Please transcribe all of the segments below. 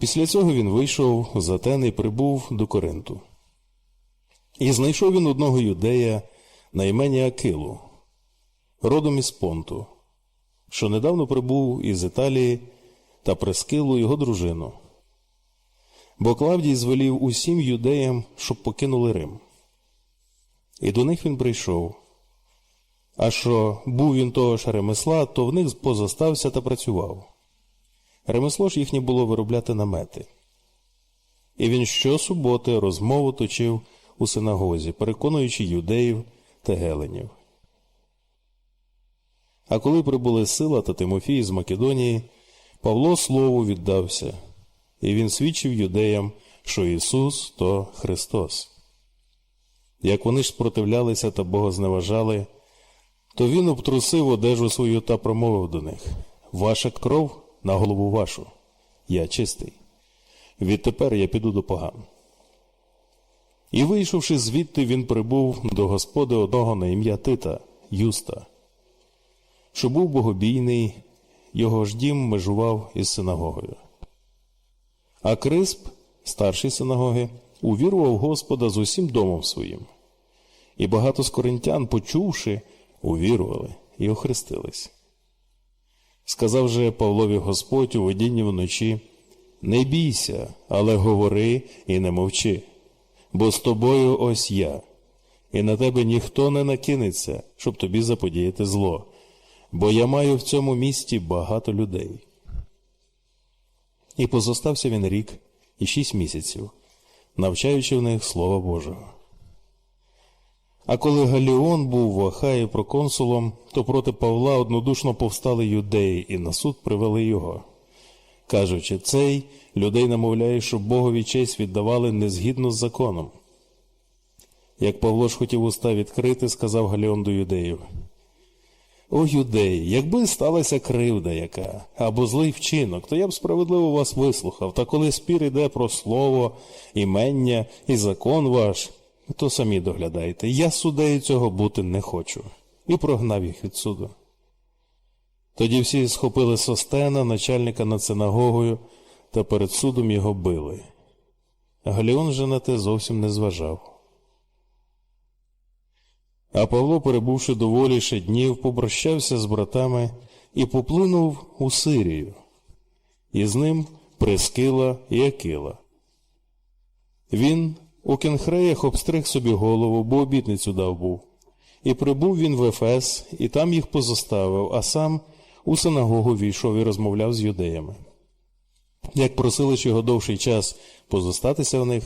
Після цього він вийшов з Атен і прибув до Коринту. І знайшов він одного юдея на імені Акилу, родом із Понту, що недавно прибув із Італії та Прескилу його дружину. Бо Клавдій звелів усім юдеям, щоб покинули Рим. І до них він прийшов. А що був він того ж ремесла, то в них позостався та працював. Ремесло ж їхнє було виробляти намети. І він щосуботи розмову точив у синагозі, переконуючи юдеїв та геленів. А коли прибули Сила та Тимофій з Македонії, Павло слову віддався, і він свідчив юдеям, що Ісус то Христос. Як вони ж спротивлялися та богозневажали, то він обтрусив одежу свою та промовив до них Ваша кров на голову вашу, я чистий. Відтепер я піду до поган. І, вийшовши звідти, він прибув до господи одного на ім'я Тита, Юста, що був богобійний, його ж дім межував із синагогою. А Крисп, старший синагоги, увірував Господа з усім домом своїм. І багато з коринтян, почувши, увірували і охрестились. Сказав же Павлові Господь у видінні вночі Не бійся, але говори і не мовчи, бо з тобою ось я, і на тебе ніхто не накинеться, щоб тобі заподіяти зло, бо я маю в цьому місті багато людей. І позостався він рік і шість місяців, навчаючи в них Слова Божого. А коли Галіон був в Ахаї проконсулом, то проти Павла однодушно повстали юдеї і на суд привели його. Кажучи, цей людей намовляє, щоб Богові честь віддавали незгідно з законом. Як Павло ж хотів уста відкрити, сказав Галіон до юдеїв. О, юдеї, якби сталася кривда яка, або злий вчинок, то я б справедливо вас вислухав, та коли спір іде про слово, імення і закон ваш, то самі доглядайте. Я судею цього бути не хочу. І прогнав їх від суду. Тоді всі схопили Состена, начальника над синагогою, та перед судом його били. Галіон же на те зовсім не зважав. А Павло, перебувши доволі ще днів, попрощався з братами і поплинув у Сирію, і з ним Прескила і Акила. Він у кенхреях обстриг собі голову, бо обітницю дав був. І прибув він в Ефес, і там їх позоставив, а сам у синагогу війшов і розмовляв з юдеями. Як просили ж його довший час позостатися в них,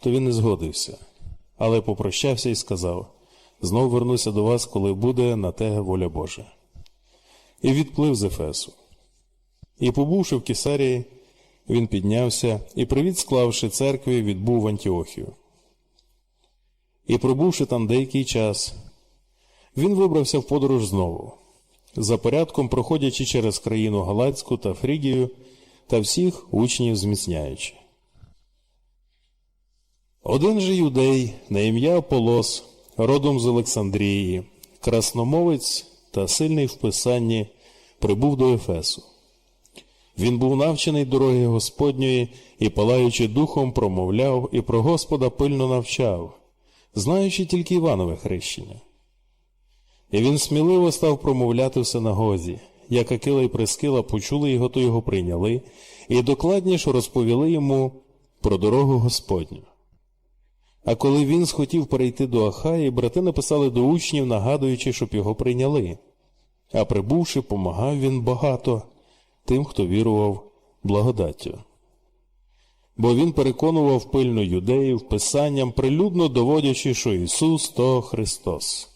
то він не згодився, але попрощався і сказав знов вернуся до вас, коли буде на те воля Божа. І відплив з Ефесу. І, побувши в Кесарії, він піднявся і, привіт склавши церкві, відбув в Антіохію. І, пробувши там деякий час, він вибрався в подорож знову, за порядком проходячи через країну Галацьку та Фрігію та всіх учнів зміцняючи. Один же юдей на ім'я Аполос, родом з Олександрії, красномовець та сильний в писанні, прибув до Ефесу. Він був навчений дороги Господньої і, палаючи духом, промовляв і про Господа пильно навчав, знаючи тільки Іванове хрещення. І він сміливо став промовляти в синагозі, як Акила і Прескила почули його, то його прийняли, і докладніше розповіли йому про дорогу Господню. А коли він схотів перейти до Ахаї, брати написали до учнів, нагадуючи, щоб його прийняли. А прибувши, помагав він багато тим, хто вірував благодаттю. Бо він переконував пильно юдеїв писанням, прилюдно доводячи, що Ісус то Христос.